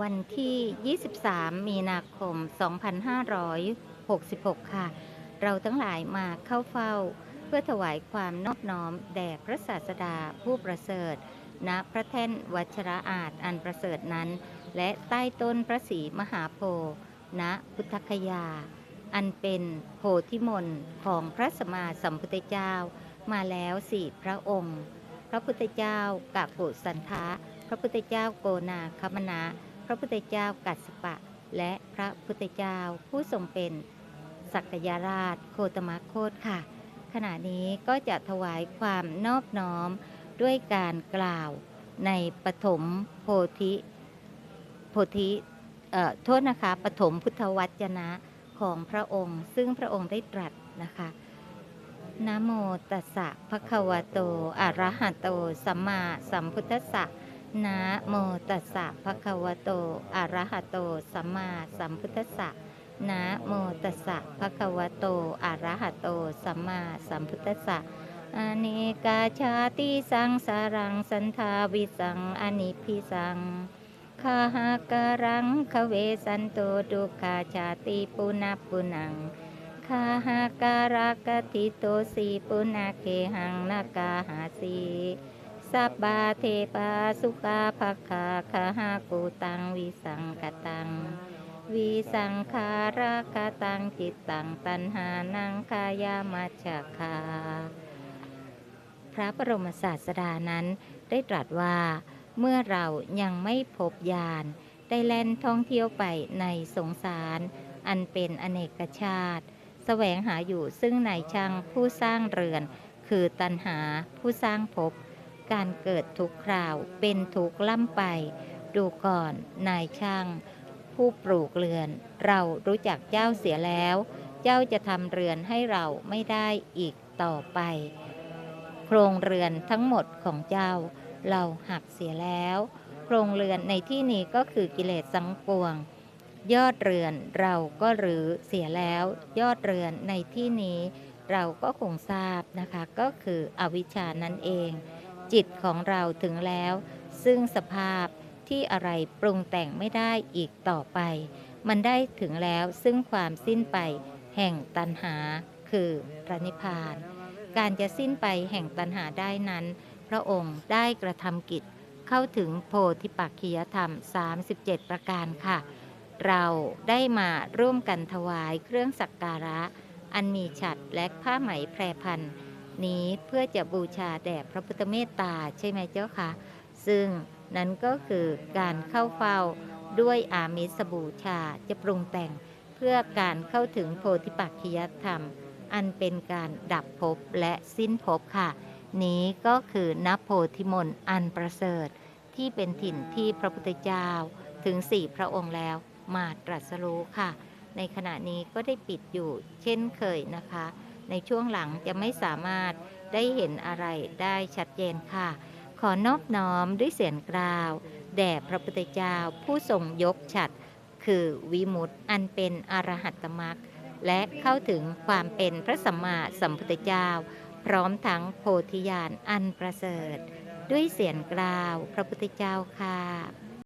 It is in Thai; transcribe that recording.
วันที่ 23 มีนาคม 2566 ค่ะ เราทั้งหลายมาเข้าเฝ้า เพื่อถวายความนอบน้อมแด่พระศาสดาผู้ประเสริฐณพระแท่นวัชระอาจอันประเสริฐนั้น และใต้ต้นพระศรีมหาโพธิ์ณพุทธคยา อันเป็นโพธิมนของพระสมมาสัมพุทธเจ้า มาแล้วสี่พระองค์ พระพุทธเจ้ากะกุสันทะ พระพุทธเจ้าโกนาคมนะ พระพุทธเจ้ากัสสปะ และพระพุทธเจ้าผู้ทรงเป็นสักยราชโคตมโคตค่ะ ขณะนี้ก็จะถวายความนอบน้อมด้วยการกล่าวในปฐมโพธิโพธิโทษนะคะปฐมพุทธวจนะของพระองค์ ซึ่งพระองค์ได้ตรัสนะคะนะโมตัสสะภะคะวะโต อะระหะโต สัมมาสัมพุทธัสสะ นะโมตัสสะภะคะวะโต อะระหะโต สัมมาสัมพุทธัสสะนะโมตัสสะภะคะวะโต อะระหะโต สัมมาสัมพุทธัสสะอเนกาชาติสังสารังสันทาวิสังอนิพิสังคาหาการังคะเวสันโตดุขาชาติปุณปุนังคาหาการากติโตสีปุนาเคหังนากาหาสี สับบาเทปาสุขาภคาคาหากูตังวิสังกตัง วิสังขารากตังจิตตังตันหานังคายามัจจคา พระบรมศาสดานั้นได้ตรัสว่า เมื่อเรายังไม่พบยานได้แล่นท่องเที่ยวไปในสงสาร อันเป็นอเนกชาติแสวงหาอยู่ซึ่งนายช่างผู้สร้างเรือน คือตันหาผู้สร้างภพ การเกิดทุกคราวเป็นทุกล่ำไป ดูก่อน นายช่าง ผู้ปลูกเรือน เรารู้จักเจ้าเสียแล้ว เจ้าจะทำเรือนให้เราไม่ได้อีกต่อไป โครงเรือนทั้งหมดของเจ้า เราหักเสียแล้ว โครงเรือนในที่นี้ก็คือกิเลสสังปวง ยอดเรือนเราก็หรือเสียแล้ว ยอดเรือนในที่นี้เราก็คงทราบนะคะ ก็คืออวิชชานั่นเอง จิตของเราถึงแล้ว ซึ่งสภาพที่อะไรปรุงแต่งไม่ได้อีกต่อไป มันได้ถึงแล้วซึ่งความสิ้นไปแห่งตันหา คือพระนิพพาน การจะสิ้นไปแห่งตันหาได้นั้น พระองค์ได้กระทำกิจเข้าถึงโพธิปักขียธรรม 37 ประการค่ะ เราได้มาร่วมกันถวายเครื่องสักการะ อันมีฉัตรและผ้าไหมแพรพัน นี้เพื่อจะบูชาแด่พระพุทธเมตตาใช่ไหมเจ้าคะซึ่งนั้นก็คือการเข้าเฝ้าด้วยอามิสบูชาจะปรุงแต่งเพื่อการเข้าถึงโพธิปักขียธรรม อันเป็นการดับภพและสิ้นภพค่ะ นี้ก็คือนโพธิมนอันประเสริฐ ที่เป็นถิ่นที่พระพุทธเจ้าถึงสี่พระองค์แล้วมาตรัสรู้ค่ะ ในขณะนี้ก็ได้ปิดอยู่เช่นเคยนะคะ ในช่วงหลังจะไม่สามารถได้เห็นอะไรได้ชัดเจนค่ะ ขอนอบน้อมด้วยเสียงกล่าว แด่พระพุทธเจ้าผู้ทรงยกฉัตรคือวิมุตติอันเป็นอรหัตตมรรคและเข้าถึงความเป็นพระสัมมาสัมพุทธเจ้า พร้อมทั้งโพธิญาณอันประเสริฐ ด้วยเสียงกล่าวพระพุทธเจ้าค่ะ